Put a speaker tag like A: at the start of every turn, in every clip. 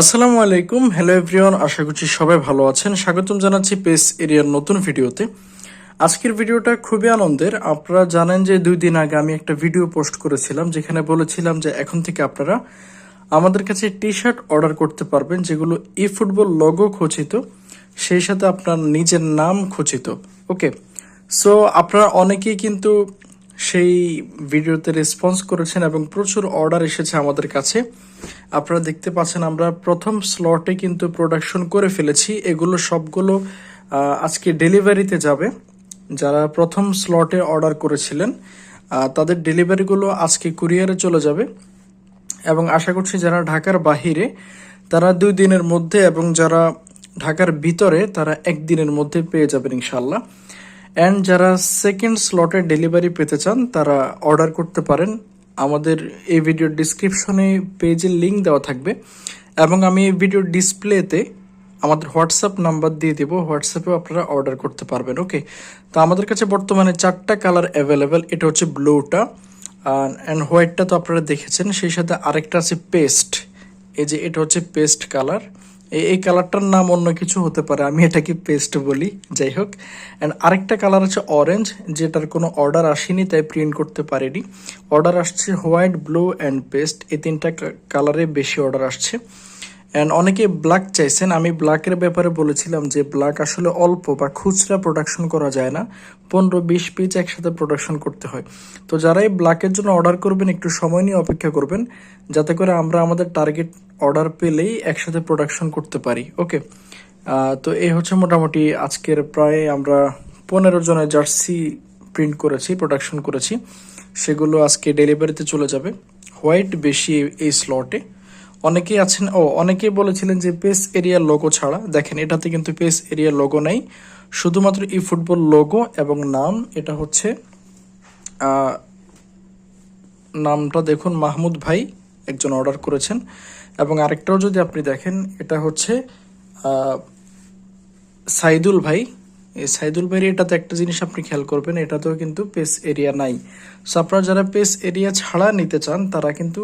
A: আসসালামু আলাইকুম। Hello everyone আশা করছি সবাই ভালো আছেন। স্বাগতম জানাচ্ছি পেস এরিয়ার নতুন ভিডিওতে। আজকের ভিডিওটা খুবই আনন্দের। আপনারা জানেন যে দুই দিন আগে আমি একটা ভিডিও পোস্ট করেছিলাম, যেখানে বলেছিলাম যে এখন থেকে আপনারা আমাদের কাছে টি শার্ট অর্ডার করতে পারবেন, যেগুলো ই ফুটবল লগো খচিত, সেই সাথে আপনার নিজের নাম খচিত। ওকে সো আপনারা অনেকেই কিন্তু সেই ভিডিওতে রেসপন্স করেছেন এবং প্রচুর অর্ডার এসেছে আমাদের কাছে। আপনারা দেখতে পাচ্ছেন আমরা প্রথম স্লটে কিন্তু প্রোডাকশন করে ফেলেছি। এগুলো সবগুলো আজকে ডেলিভারিতে যাবে। যারা প্রথম স্লটে অর্ডার করেছিলেন তাদের ডেলিভারিগুলো আজকে কুরিয়ারে চলে যাবে। এবং আশা করছি যারা ঢাকার বাহিরে, তারা দুই দিনের মধ্যে এবং যারা ঢাকার ভিতরে, তারা একদিনের মধ্যে পেয়ে যাবেন ইনশাল্লাহ অ্যান্ড যারা সেকেন্ড স্লটে ডেলিভারি পেতে চান, তারা অর্ডার করতে পারেন। আমাদের এই ভিডিওর ডিসক্রিপশনে পেজের লিঙ্ক দেওয়া থাকবে। এবং আমি এই ভিডিওর ডিসপ্লেতে আমাদের হোয়াটসঅ্যাপ নাম্বার দিয়ে দেব। হোয়াটসঅ্যাপেও আপনারা অর্ডার করতে পারবেন ওকে তো আমাদের কাছে বর্তমানে চারটা কালার অ্যাভেলেবেল এটা হচ্ছে ব্লুটা অ্যান্ড হোয়াইটটা তো আপনারা দেখেছেন। সেই সাথে আরেকটা আছে পেস্ট এই যে এটা হচ্ছে পেস্ট কালার এই কালারটার নাম অন্য কিছু হতে পারে, আমি এটাকে পেস্ট বলি, যাই হোক। অ্যান্ড আরেকটা কালার আছে অরেঞ্জ যেটার কোনো অর্ডার আসেনি, তাই প্রিন্ট করতে পারেনি। অর্ডার আসছে হোয়াইট ব্লু অ্যান্ড পেস্ট এই তিনটা কালারে বেশি অর্ডার আসছে। অ্যান্ড অনেকে ব্ল্যাক চাইছেন। আমি ব্ল্যাকের ব্যাপারে বলেছিলাম যে ব্ল্যাক আসলে অল্প বা খুচরা প্রোডাকশন করা যায় না। পনেরো, বিশ পিস একসাথে প্রোডাকশন করতে হয়। তো যারাই ব্ল্যাকের জন্য অর্ডার করবেন, একটু সময় নিয়ে অপেক্ষা করবেন, যাতে করে আমরা আমাদের টার্গেট অর্ডার পেলেই একসাথে প্রোডাকশন করতে পারি। ওকে তো এই হচ্ছে মোটামুটি আজকের প্রায় আমরা পনেরো জনের জার্সি প্রিন্ট করেছি প্রোডাকশন করেছি। সেগুলো আজকে ডেলিভারিতে চলে যাবে। হোয়াইট বেশি এই স্লটে অনেকেই আছেন, ও, অনেকেই বলেছিলেন যে পেস এরিয়ার লোগো ছাড়া, দেখেন এটাতে কিন্তু পেস এরিয়ার লোগো নাই, শুধুমাত্র ই ফুটবল লোগো এবং নাম, এটা হচ্ছে নামটা দেখুন, মাহমুদ ভাই একজন অর্ডার করেছেন, এবং আরেকটাও যদি আপনি দেখেন, এটা হচ্ছে সাইদুল ভাই, এই সাইদুল ভাইয়ের এটাতে একটা জিনিস আপনি খেয়াল করবেন, এটাতেও কিন্তু পেস এরিয়া নাই। সো আপনারা যারা পেস এরিয়া ছাড়া নিতে চান, তারা কিন্তু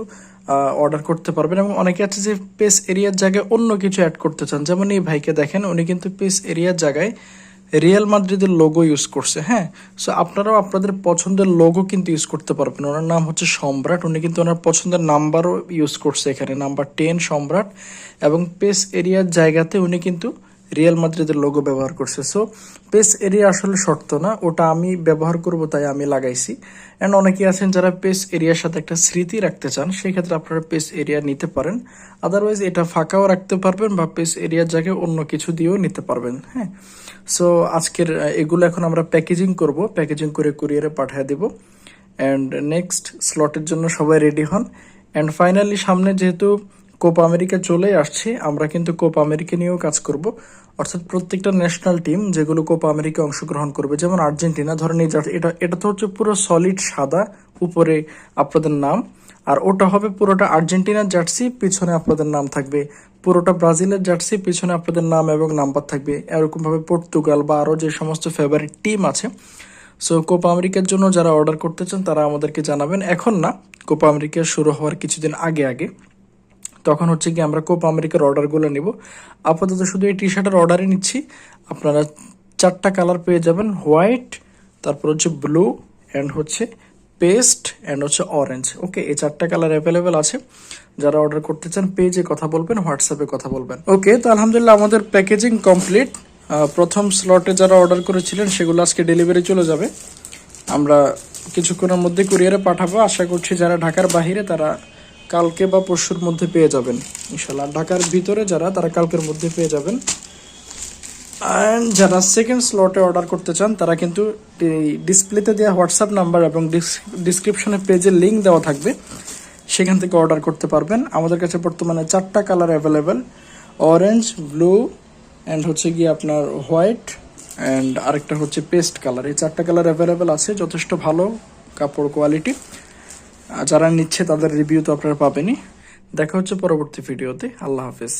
A: অর্ডার করতে পারবেন এবং অনেকে আছে যে পেস এরিয়ার জায়গায় অন্য কিছু অ্যাড করতে চান। যেমন এই ভাইকে দেখেন, উনি কিন্তু পেস এরিয়ার জায়গায় রিয়াল মাদ্রিদের লোগো ইউজ করছে হ্যাঁ? সো আপনারাও আপনাদের পছন্দের লোগো কিন্তু ইউজ করতে পারবেন। ওনার নাম হচ্ছে সম্রাট, উনি কিন্তু ওনার পছন্দের নাম্বারও ইউজ করছে এখানে নাম্বার টেন সম্রাট। এবং পেস এরিয়ার জায়গাতে উনি কিন্তু রিয়াল মাদ্রিদের লোগো ব্যবহার করছে। সো পেস এরিয়া আসলে শর্ত না, ওটা আমি ব্যবহার করব, তাই আমি লাগাইছি। অ্যান্ড অনেকেই আছেন যারা পেস এরিয়ার সাথে একটা স্মৃতি রাখতে চান সেই ক্ষেত্রে আপনারা পেস এরিয়া নিতে পারেন। আদারওয়াইজ এটা ফাঁকাও রাখতে পারবেন বা পেস এরিয়ার জায়গায় অন্য কিছু দিয়েও নিতে পারবেন হ্যাঁ। সো আজকের এগুলো এখন আমরা প্যাকেজিং করব প্যাকেজিং করে কুরিয়ারে পাঠিয়ে দেব। অ্যান্ড নেক্সট স্লটের জন্য সবাই রেডি হন। অ্যান্ড ফাইনালি সামনে যেহেতু কোপা আমেরিকা চলে আসছে। আমরা কিন্তু কোপ আমেরিকা নিয়েও কাজ করব। অর্থাৎ প্রত্যেকটা ন্যাশনাল টিম যেগুলো কোপ আমেরিকা অংশগ্রহণ করবে, যেমন আর্জেন্টিনা, ধরেন এটা এটা তো হচ্ছে পুরো সলিড সাদা উপরে আপনাদের নাম। আর ওটা হবে পুরোটা আর্জেন্টিনার জার্সি, পিছনে আপনাদের নাম থাকবে। পুরোটা ব্রাজিলের জার্সি, পিছনে আপনাদের নাম এবং নাম্বার থাকবে। এরকম ভাবে পর্তুগাল বা আরও যে সমস্ত ফেভারিট টিম আছে। সো কোপা আমেরিকার জন্য যারা অর্ডার করতে চান, তারা আমাদেরকে জানাবেন। এখন না, কোপা আমেরিকা শুরু হওয়ার কিছুদিন আগে আগে। তখন হচ্ছে কি আমরা কোপা আমেরিকার অর্ডারগুলো নিব। আপাতত শুধু এই টি শার্টের অর্ডারই নিচ্ছি। আপনারা চারটা কালার পেয়ে যাবেন। হোয়াইট তারপর হচ্ছে ব্লু অ্যান্ড হচ্ছে পেস্ট অ্যান্ড হচ্ছে অরেঞ্জ ওকে এই চারটা কালার অ্যাভেলেবেল আছে। যারা অর্ডার করতে চান পেজে কথা বলবেন হোয়াটসঅ্যাপে কথা বলবেন। ওকে তো আলহামদুলিল্লাহ আমাদের প্যাকেজিং কমপ্লিট প্রথম স্লটে যারা অর্ডার করেছিলেন, সেগুলো আজকে ডেলিভারি চলে যাবে। আমরা কিছুক্ষণের মধ্যে কুরিয়ারে পাঠাবো। আশা করছি যারা ঢাকার বাইরে তারা কালকে বা পরশুর মধ্যে পেয়ে যাবেন। ইনশাল্লাহ ঢাকার ভিতরে যারা, তারা কালকের মধ্যে পেয়ে যাবেন। অ্যান্ড যারা সেকেন্ড স্লটে অর্ডার করতে চান, তারা কিন্তু এই ডিসপ্লেতে দেওয়া হোয়াটসঅ্যাপ নাম্বার এবং ডিসক্রিপশনে পেজের লিঙ্ক দেওয়া থাকবে। সেখান থেকে অর্ডার করতে পারবেন। আমাদের কাছে বর্তমানে চারটা colour available orange blue and হচ্ছে গিয়ে আপনার হোয়াইট অ্যান্ড আরেকটা হচ্ছে পেস্ট কালার এই চারটা কালার অ্যাভেলেবেল আছে, যথেষ্ট ভালো কাপড় কোয়ালিটি যারা নিচ্ছে তাদের রিভিউ তো আপনারা পাবেনই। দেখা হচ্ছে পরবর্তী ভিডিওতে আল্লাহ হাফেজ।